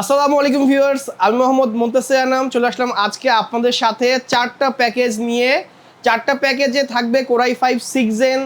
আসসালামু আলাইকুম ভিউয়ার্স, আমি মোহাম্মদ মুন্তাসির আনাম, চলে আসলাম আজকে আপনাদের সাথে চারটা প্যাকেজ নিয়ে। চারটা প্যাকেজে থাকবে core i five six gen,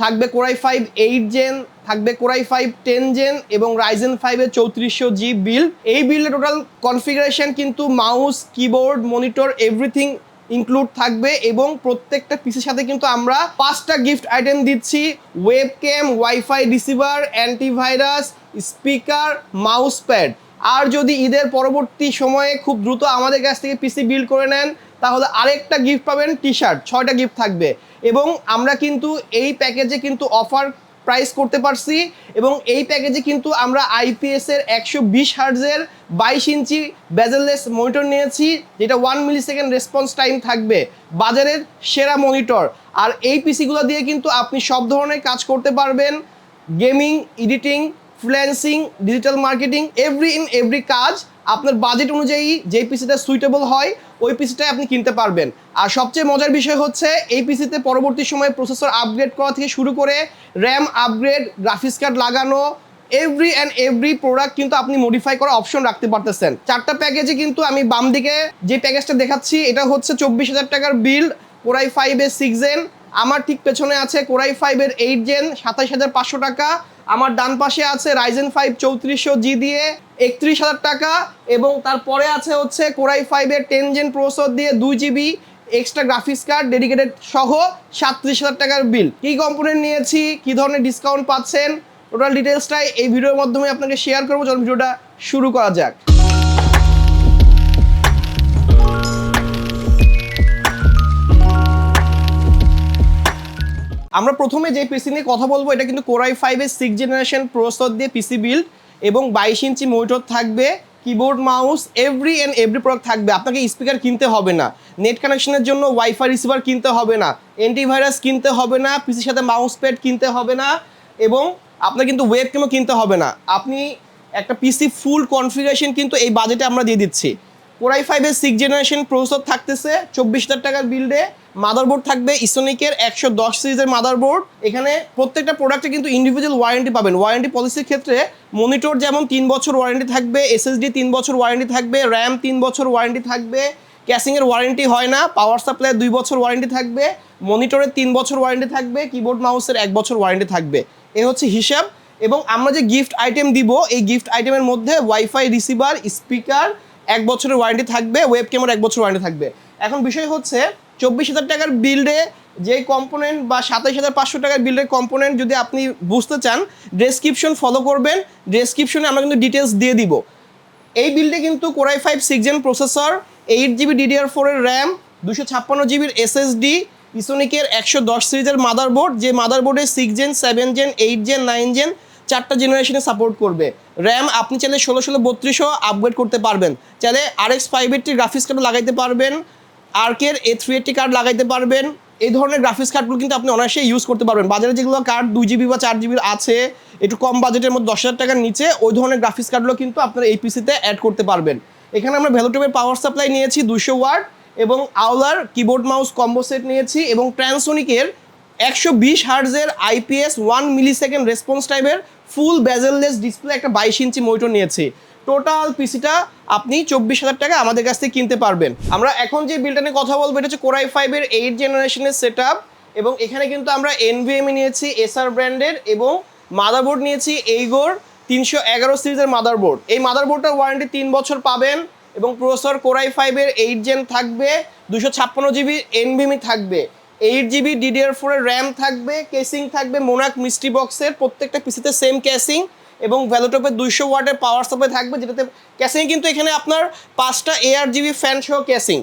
থাকবে core i five eight gen, থাকবে core i five ten gen এবং রাইজেন ফাইভের চৌত্রিশশো জি বিল। এই বিলের টোটাল কনফিগারেশন কিন্তু mouse, keyboard, monitor, everything include থাকবে এবং প্রত্যেকটা পিসের সাথে কিন্তু আমরা পাঁচটা গিফট আইটেম দিচ্ছি। Webcam wifi receiver, antivirus, speaker, mouse pad. আর যদি ঈদের পরবর্তী সময়ে খুব দ্রুত আমাদের কাছ থেকে পিসি বিল্ড করে নেন, তাহলে আরেকটা গিফট পাবেন টি শার্ট ছয়টা গিফট থাকবে। এবং আমরা কিন্তু এই প্যাকেজে কিন্তু অফার প্রাইস করতে পারছি এবং এই প্যাকেজে কিন্তু আমরা আইপিএস এর একশো বিশ হার্জের বাইশ ইঞ্চি বেজেললেস মনিটর নিয়েছি, যেটা one millisecond response time থাকবে, বাজারের সেরা মনিটর আর এই পিসিগুলো দিয়ে কিন্তু আপনি সব ধরনের কাজ করতে পারবেন gaming editing freelancing digital marketing every in every কাজ আপনার বাজেট অনুযায়ী যে পিসিটা সুইটেবল হয়, ওই পিসিটাই আপনি কিনতে পারবেন। আর সবচেয়ে মজার বিষয় হচ্ছে, এই পিসিতে পরবর্তী সময়ে প্রসেসর আপগ্রেড করা থেকে শুরু করে র্যাম আপগ্রেড গ্রাফিক্স কার্ড লাগানো এভরি অ্যান্ড এভরি প্রোডাক্ট কিন্তু আপনি মডিফাই করার অপশন রাখতে পারতেছেন। চারটা প্যাকেজে কিন্তু আমি বাম দিকে যে প্যাকেজটা দেখাচ্ছি, এটা হচ্ছে চব্বিশ হাজার টাকার বিল কোরাই ফাইভের সিক্স জেন আমার ঠিক পেছনে আছে কোরাই ফাইভের এইট জেন সাতাইশ হাজার পাঁচশো টাকা আমার ডান পাশে আছে রাইজেন ফাইভ চৌত্রিশশো জি দিয়ে একত্রিশ হাজার টাকা এবং তারপরে আছে হচ্ছে কোরাই ফাইভের টেন জেন প্রসেসর দিয়ে দুই GB extra graphics card dedicated সহ সাতত্রিশ হাজার টাকার বিল কী কম্পোনেন্ট নিয়েছি? কী ধরনের ডিসকাউন্ট পাচ্ছেন? টোটাল ডিটেলসটাই এই ভিডিওর মাধ্যমে আপনাকে শেয়ার করব। যখন ভিডিওটা শুরু করা যাক। আমরা প্রথমে যে পিসি নিয়ে কথা বলব, এটা কিন্তু কোরাই ফাইভের সিক্স জেনারেশন প্রসেসর দিয়ে পিসি বিল্ড এবং বাইশ ইঞ্চি মনিটর থাকবে keyboard mouse every and every product থাকবে। আপনাকে স্পিকার কিনতে হবে না। নেট কানেকশনের জন্য ওয়াইফাই রিসিভার কিনতে হবে না। অ্যান্টিভাইরাস কিনতে হবে না। পিসির সাথে মাউস প্যাড কিনতে হবে না এবং আপনার কিন্তু ওয়েব ক্যামও কিনতে হবে না। আপনি একটা পিসি ফুল কনফিগারেশন কিন্তু এই বাজেটে আমরা দিয়ে দিচ্ছি। কোরাই ফাইভের সিক্স জেনারেশন প্রসেসর থাকতেছে, চব্বিশ হাজার টাকার বিল্ডে মাদারবোর্ড থাকবে ইসোনিকের একশো দশ সিরিজের মাদারবোর্ড এখানে প্রত্যেকটা প্রোডাক্টে কিন্তু ইন্ডিভিজুয়াল ওয়ারেন্টি পাবেন। ওয়ারেন্টি পলিসির ক্ষেত্রে মনিটর যেমন তিন বছর ওয়ারেন্টি থাকবে এসএসডি তিন বছর ওয়ারেন্টি থাকবে র্যাম তিন বছর ওয়ারেন্টি থাকবে। ক্যাসিংয়ের ওয়ারেন্টি হয় না পাওয়ার সাপ্লাই দুই বছর ওয়ারেন্টি থাকবে। মনিটরের তিন বছর ওয়ারেন্টি থাকবে কিবোর্ড মাউসের এক বছর ওয়ারেন্টি থাকবে। এ হচ্ছে হিসাব। এবং আমরা যে গিফট আইটেম দিব, এই গিফট আইটেমের মধ্যে ওয়াইফাই রিসিভার স্পিকার এক বছরের ওয়ারেন্টি থাকবে ওয়েব ক্যামেরা এক বছর ওয়ারেন্টি থাকবে। এখন বিষয় হচ্ছে, চব্বিশ হাজার টাকার বিল্ডে যে কম্পোনেন্ট বা সাতাইশ হাজার পাঁচশো টাকার বিল্ডের কম্পোনেন্ট যদি আপনি বুঝতে চান ডেসক্রিপশন ফলো করবেন ডেসক্রিপশনে আমরা কিন্তু ডিটেলস দিয়ে দিব। এই বিল্ডে কিন্তু core i five six gen processor eight GB DDR ফোরের র্যাম দুশো ছাপ্পান্ন জিবির এসএসডি ইসোনিকের একশো দশ সিরিজের মাদারবোর্ড যে মাদারবোর্ডে six gen seven gen eight gen nine gen চারটা জেনারেশনে সাপোর্ট করবে। র্যাম, আপনি চাইলে ষোলো ষোলো বত্রিশও আপগ্রেড করতে পারবেন। চাইলে আর X five eighty graphics card লাগাইতে পারবেন আর্কের এ থ্রি এইটটি কার্ড লাগাইতে পারবেন। এই ধরনের গ্রাফিক্স কার্ডগুলো কিন্তু আপনি অনায়াসে ইউজ করতে পারবেন। বাজারে যেগুলো কার্ড দুই জিবি বা চার জিবির আছে, একটু কম বাজেটের মধ্যে দশ হাজার টাকার নিচে, ওই ধরনের গ্রাফিক্স কার্ডগুলো কিন্তু আপনার এই পিসিতে অ্যাড করতে পারবেন। এখানে আমরা ভ্যালুটেপের পাওয়ার সাপ্লাই নিয়েছি দুশো ওয়াট এবং আওলার কিবোর্ড মাউস কম্বো সেট নিয়েছি এবং ট্রান্সোনিকের একশো বিশ হার্জের IPS one millisecond response টাইমের ফুল বেজেললেস ডিসপ্লে একটা বাইশ ইঞ্চি মনিটর নিয়েছি। টোটাল পিসিটা আপনি চব্বিশ হাজার টাকা আমাদের কাছ থেকে কিনতে পারবেন। আমরা এখন যে বিলটা নিয়ে কথা বলব, এটা হচ্ছে কোরাই ফাইভের এইট জেনারেশনের সেট এবং এখানে কিন্তু আমরা এনভিএমই নিয়েছি এসআর ব্র্যান্ডের এবং মাদারবোর্ড নিয়েছি এইগোর তিনশো এগারো সিরিজের মাদারবোর্ড এই মাদারবোর্ডটার ওয়ারেন্টি তিন বছর পাবেন এবং প্রসেসর কোরাই ফাইভের এইট জেন থাকবে, দুশো ছাপ্পান্ন জিবি এনভিএমই থাকবে। এইট জিবি ডিডিআর ফোরের র্যাম থাকবে কেসিং থাকবে মোনাক মিস্ট্রি বক্সের প্রত্যেকটা পিসিতে সেম কেসিং এবং ভ্যালোটপে দুইশো ওয়াটের পাওয়ার সাপ্লাই থাকবে, যেটাতে ক্যাসিং কিন্তু এখানে আপনার পাঁচটা এআর জিবি ফ্যান সহ ক্যাসিং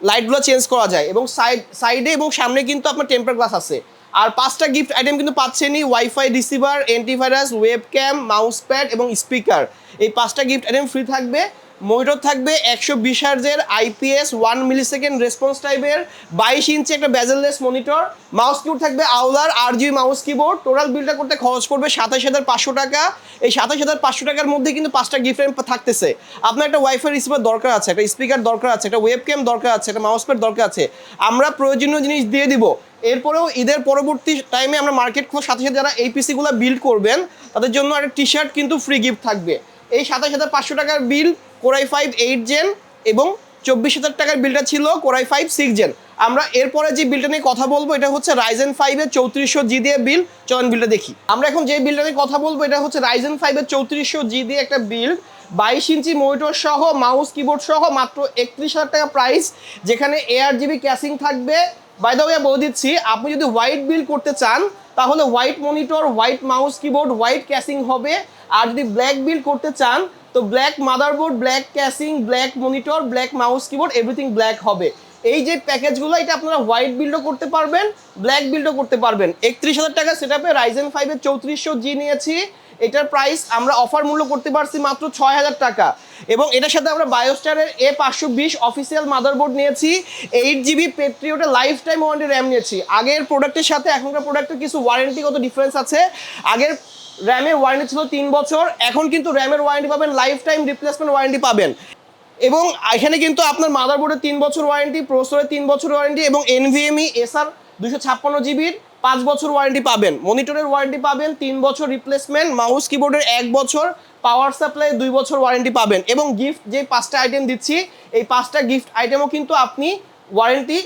লাইটগুলো চেঞ্জ করা যায় এবং সাইড সাইডে এবং সামনে কিন্তু আপনার টেম্পার গ্লাস আছে। আর পাঁচটা গিফট আইটেম কিন্তু পাচ্ছেনই wifi receiver antivirus webcam mouse pad এবং স্পিকার এই পাঁচটা গিফট আইটেম ফ্রি থাকবে। মনিটর থাকবে একশো বিশ হার্জের IPS one millisecond response টাইপের বাইশ ইঞ্চি একটা বেজেললেস মনিটর মাউস কিবোর্ড থাকবে আউলার আর জি মাউস কিবোর্ড টোটাল বিলটা করতে খরচ করবে সাতাশ হাজার পাঁচশো টাকা। এই সাতাশ হাজার পাঁচশো টাকার মধ্যে কিন্তু পাঁচটা গিফট আইটেম থাকতেছে। আপনার একটা ওয়াইফাই রিসিভার দরকার আছে, একটা স্পিকার দরকার আছে, একটা ওয়েব ক্যাম দরকার আছে, একটা মাউস প্যাড দরকার আছে। আমরা প্রয়োজনীয় জিনিস দিয়ে দিব। এরপরেও ঈদের পরবর্তী টাইমে আমরা মার্কেট খোঁজ সাথে সাথে যারা এই পিসিগুলো বিল্ড করবেন, তাদের জন্য একটা টি শার্ট কিন্তু ফ্রি গিফট থাকবে। এই সাতাশ হাজার পাঁচশো টাকার build core i five eight gen এবং চব্বিশ হাজার টাকার বিলটা ছিল কোরাই ফাইভ সিক্স জেন আমরা এরপরে যে বিলটা নিয়ে কথা বলব, এটা হচ্ছে রাইজেন ফাইভের চৌত্রিশশো জি দিয়ে বিল চলন বিলটা দেখি। আমরা এখন যে বিলটা নিয়ে কথা বলব, এটা হচ্ছে রাইজেন ফাইভের চৌত্রিশশো জি দিয়ে একটা বিল বাইশ ইঞ্চি মনিটর সহ মাউস কিবোর্ড সহ মাত্র একত্রিশ হাজার টাকা প্রাইস যেখানে এআর জিবি ক্যাশিং থাকবে। বাই বলে দিচ্ছি, আপনি যদি হোয়াইট বিল করতে চান, তাহলে white monitor white mouse keyboard white casing হবে। আর যদি ব্ল্যাক বিল করতে চান তো black motherboard black casing black monitor black mouse keyboard everything black হবে। এই যে প্যাকেজগুলো এটা আপনারা হোয়াইট বিল্ডও করতে পারবেন ব্ল্যাক বিল্ডও করতে পারবেন। একত্রিশ হাজার টাকা সেট আপে রাইজেন ফাইভের চৌত্রিশশো জি নিয়েছি। এটার প্রাইস আমরা অফার মূল্য করতে পারছি মাত্র ছয় হাজার টাকা। এবং এটার সাথে আমরা বায়োস্টারের এ পাঁচশো বিশ অফিসিয়াল মাদারবোর্ড নিয়েছি। এইট জিবি পেট্রিওটের লাইফ টাইম ওয়ারেন্টি র্যাম নিয়েছি। আগের প্রোডাক্টের সাথে এখনকার প্রোডাক্টের কিছু ওয়ারেন্টিগত ডিফারেন্স আছে। আগের র্যামের ওয়ারেন্টি ছিল তিন বছর। এখন কিন্তু র্যামের ওয়ারেন্টি পাবেন লাইফ টাইম রিপ্লেসমেন্ট ওয়ারেন্টি পাবেন। এবং এখানে কিন্তু আপনার মাদারবোর্ডের তিন বছর ওয়ারেন্টি প্রসেসরের তিন বছর ওয়ারেন্টি এবং এনভিএমই এসআর দুশো ছাপ্পান্ন জিবির পাঁচ বছর ওয়ারেন্টি পাবেন। মনিটরের ওয়ারেন্টি পাবেন, তিন বছর রিপ্লেসমেন্ট মাউস কিবোর্ডের এক বছর পাওয়ার সাপ্লাই দুই বছর ওয়ারেন্টি পাবেন। এবং গিফট যে পাঁচটা আইটেম দিচ্ছি, এই পাঁচটা গিফট আইটেমও কিন্তু আপনি ওয়ারেন্টি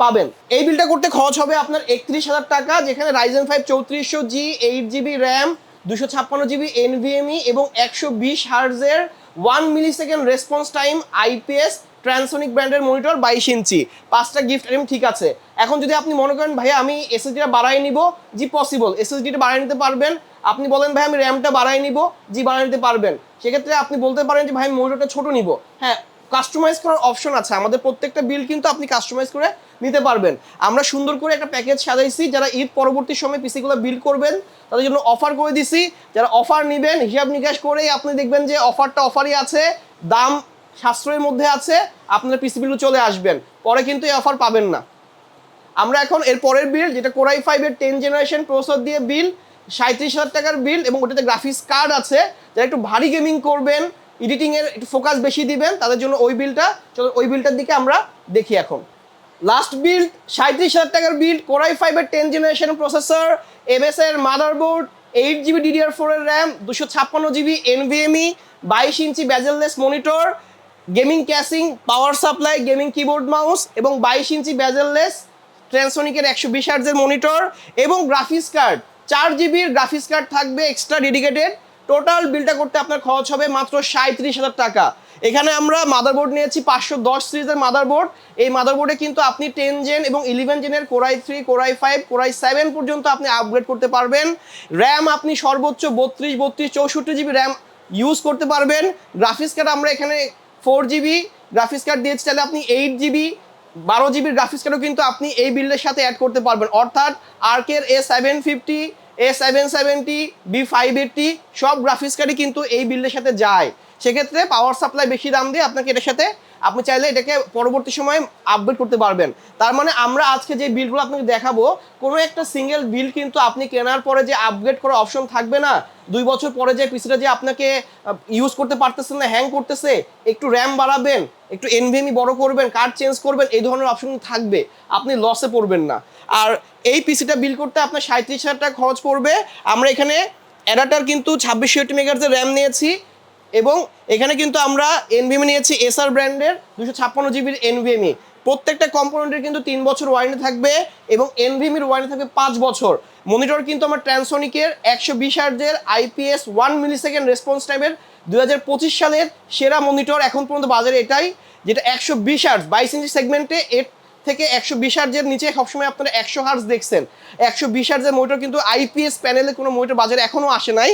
পাবেন। এই বিলটা করতে খরচ হবে আপনার একত্রিশ হাজার টাকা, যেখানে রাইজেন ফাইভ চৌত্রিশশো জি এইট জিবি র্যাম দুশো ছাপ্পান্ন জিবি এনভিএমই এবং একশো বিশ হার্জের one millisecond response time IPS Transonic ব্র্যান্ডের মনিটর বাইশ ইঞ্চি। পাঁচটা গিফট আইটেম ঠিক আছে। এখন যদি আপনি মনে করেন, ভাইয়া, আমি এসএসডিটা বাড়াই নিব, জি পসিবল এসএসডিটা বাড়াই নিতে পারবেন। আপনি বলেন, ভাই, আমি র্যামটা বাড়াই নিব, জি, বাড়াই নিতে পারবেন। সেক্ষেত্রে আপনি বলতে পারেন যে, ভাই, আমি মনিটরটা ছোটো নিব। হ্যাঁ কাস্টমাইজ করার অপশন আছে। আমাদের প্রত্যেকটা বিল কিন্তু আপনি কাস্টমাইজ করে নিতে পারবেন। আমরা সুন্দর করে একটা প্যাকেজ সাজাইছি, যারা ঈদ পরবর্তী সময় পিসিগুলো বিল করবেন, তাদের জন্য অফার করে দিছি। যারা অফার নেবেন, হিসাব নিকাশ করেই আপনি দেখবেন যে অফারটা অফারই আছে, দাম সাশ্রয়ের মধ্যে আছে, আপনার পিসি বিলও চলে আসবেন। পরে কিন্তু এই অফার পাবেন না। আমরা এখন এর পরের বিল যেটা কোরাই ফাইভের টেন জেনারেশন প্রসেসর দিয়ে বিল সাঁত্রিশ হাজার টাকার বিল এবং ওটাতে গ্রাফিক্স কার্ড আছে। যারা একটু ভারী গেমিং করবেন এডিটিংয়ের একটু ফোকাস বেশি দিবেন, তাদের জন্য ওই বিলটা চলো ওই বিলটার দিকে আমরা দেখি এখন। লাস্ট বিল সাঁত্রিশ হাজার টাকার বিল কোরাই ফাইভের টেন জেনারেশন প্রসেসর এমএস এর মাদারবোর্ড এইট জিবি ডিডিআর ফোরের র্যাম দুশো ছাপ্পান্ন জিবি এনভিএমই বাইশ inch bezelless monitor gaming casing power supply gaming keyboard mouse এবং বাইশ ইঞ্চি ব্যাজেললেস ট্রান্সোনিকের একশো বিশ হার্জের মনিটর এবং গ্রাফিক্স কার্ড চার জিবির গ্রাফিক্স কার্ড থাকবে এক্সট্রা ডেডিকেটেড টোটাল বিলটা করতে আপনার খরচ হবে মাত্র সাঁত্রিশ হাজার টাকা। এখানে আমরা মাদারবোর্ড নিয়েছি, পাঁচশো দশ সিরিজের মাদারবোর্ড এই মাদারবোর্ডে কিন্তু আপনি টেন জেন এবং eleven জেনের core i three core i five core i seven পর্যন্ত আপনি আপগ্রেড করতে পারবেন। র্যাম আপনি সর্বোচ্চ বত্রিশ বত্রিশ, চৌষট্টি জিবি র্যাম ইউজ করতে পারবেন। গ্রাফিক্স কার্ড আমরা এখানে ফোর জিবি গ্রাফিক্স কার্ড দিয়েছি, তাহলে আপনি এইট জিবি বারো জিবির গ্রাফিক্স কার্ডও কিন্তু আপনি এই বিল্ডের সাথে অ্যাড করতে পারবেন। অর্থাৎ আর্কের A seven fifty A seven seventy B five eighty সব গ্রাফিক্স কার্ডই কিন্তু এই বিল্ডের সাথে যায়। সেক্ষেত্রে পাওয়ার সাপ্লাই বেশি দাম দিয়ে আপনাকে এটার সাথে আপনি চাইলে এটাকে পরবর্তী সময়ে আপডেট করতে পারবেন। তার মানে আমরা আজকে যে বিলগুলো আপনাকে দেখাবো, কোনো একটা সিঙ্গেল বিল কিন্তু আপনি কেনার পরে যে আপগ্রেড করার অপশন থাকবে না, দুই বছর পরে যে পিসিটা যে আপনাকে ইউজ করতে পারতেছেন না হ্যাং করতেছে, একটু র্যাম বাড়াবেন, একটু এনভিএমই বড় করবেন কার্ড চেঞ্জ করবেন, এই ধরনের অপশন থাকবে। আপনি লসে পড়বেন না। আর এই পিসিটা বিল করতে আপনার সাঁত্রিশ হাজার টাকা খরচ পড়বে। আমরা এখানে অ্যাডাটার কিন্তু ছাব্বিশশো মেগার্সের র্যাম নিয়েছি। এবং এখানে কিন্তু আমরা এনভিএমি নিয়েছি এসআর ব্র্যান্ডের দুশো ছাপ্পান্ন জিবির এনভিএমি প্রত্যেকটা কম্পোনেন্টের কিন্তু তিন বছর ওয়ারেন্টি থাকবে এবং এনভিএমির ওয়ারেন্টি থাকবে পাঁচ বছর। মনিটর কিন্তু আমার ট্রান্সোনিকের একশো বিশ হার্জের IPS one millisecond response টাইমের দু হাজার পঁচিশ সালের সেরা মনিটর এখন পর্যন্ত বাজারে এটাই, যেটা একশো বিশ আর্জ বাইশ ইঞ্চি সেগমেন্টে এর থেকে একশো বিশ হার্জের নিচে সবসময় আপনারা একশো হার্জ দেখছেন। একশো বিশ হার্জের মনিটর কিন্তু আইপিএস প্যানেলে কোনো মনিটর বাজারে এখনও আসে নাই।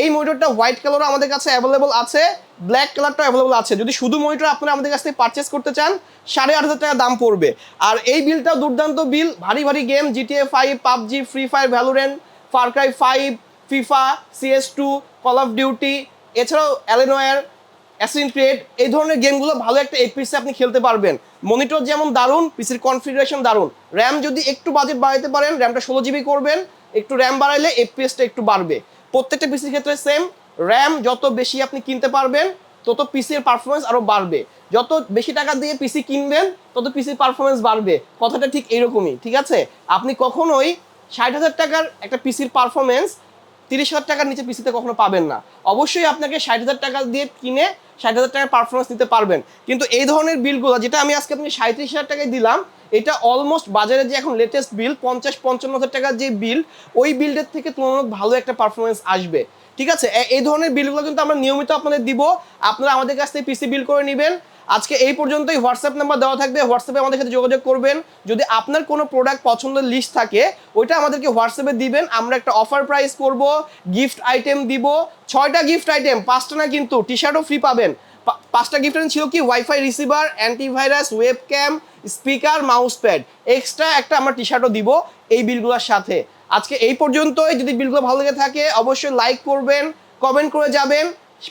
এই মনিটরটা হোয়াইট কালারও আমাদের কাছে অ্যাভেলেবল আছে ব্ল্যাক কালারটা অ্যাভেলেবল আছে। যদি শুধু মনিটর আপনারা আমাদের কাছ থেকে পারচেস করতে চান, সাড়ে আট হাজার টাকা দাম পড়বে। আর এই বিলটা দুর্দান্ত বিল ভারী ভারী game GTA five PUBG Free Fire Valorant Far Cry five FIFA CS two Call of Duty এছাড়াও অ্যালেনোয়ার অ্যাসিন ক্রিয়েট এই ধরনের গেমগুলো ভালো একটা এপিসে আপনি খেলতে পারবেন। মনিটর যেমন দারুণ পিসির কনফিগারেশন দারুণ। র্যাম যদি একটু বাজেট বাড়াতে পারেন র্যামটা ষোলো জিবি করবেন, একটু র্যাম বাড়াইলে এপিএসটা একটু বাড়বে। প্রত্যেকটা পিসির ক্ষেত্রে সেম র্যাম যত বেশি আপনি কিনতে পারবেন, তত পিসির পারফরমেন্স আরও বাড়বে। যত বেশি টাকা দিয়ে পিসি কিনবেন, তত পিসির পারফরমেন্স বাড়বে। কথাটা ঠিক এইরকমই, ঠিক আছে? আপনি কখনোই ষাট হাজার টাকার একটা পিসির পারফরমেন্স তিরিশ হাজার টাকার নিচে পিসিতে কখনো পাবেন না। অবশ্যই আপনাকে ষাট হাজার টাকা দিয়ে কিনে ষাট হাজার টাকার পারফরমেন্স নিতে পারবেন। কিন্তু এই ধরনের বিলগুলো যেটা আমি আজকে আপনি সাঁত্রিশ হাজার টাকায় দিলাম, এটা অলমোস্ট বাজারে যে এখন লেটেস্ট বিল পঞ্চাশ, পঞ্চান্ন হাজার টাকার যে বিল ওই বিল্ডের থেকে তুলনামূলক ভালো একটা পারফরমেন্স আসবে। ঠিক আছে? এই ধরনের বিলগুলো কিন্তু আমরা নিয়মিত আপনাদের দিব। আপনারা আমাদের কাছ থেকে পিসি বিল করে নেবেন। আজকে এই পর্যন্তই হোয়াটসঅ্যাপ নাম্বার দেওয়া থাকবে। হোয়াটসঅ্যাপে আমাদের সাথে যোগাযোগ করবেন। যদি আপনার কোনো প্রোডাক্ট পছন্দের লিস্ট থাকে, ওইটা আমাদেরকে হোয়াটসঅ্যাপে দিবেন। আমরা একটা অফার প্রাইস করব গিফট আইটেম দিব। ছয়টা গিফট আইটেম পাঁচটা না কিন্তু টি শার্টও ফ্রি পাবেন। পাঁচটা গিফট আইটেম ছিল কি? Wifi receiver antivirus webcam speaker mouse pad extra একটা আমরা টি শার্টও দিব এই বিলগুলোর সাথে। আজকে এই পর্যন্তই। যদি বিলগুলো ভালো লেগে থাকে, অবশ্যই লাইক করবেন কমেন্ট করে যাবেন।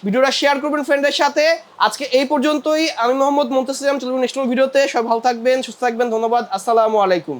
ভিডিওটা শেয়ার করবেন ফ্রেন্ডের সাথে। আজকে এই পর্যন্তই। আমি মোহাম্মদ মুন্তাসিরাম চলবেন নেক্সট ভিডিওতে। সবাই ভালো থাকবেন, সুস্থ থাকবেন, ধন্যবাদ। আসসালামু আলাইকুম।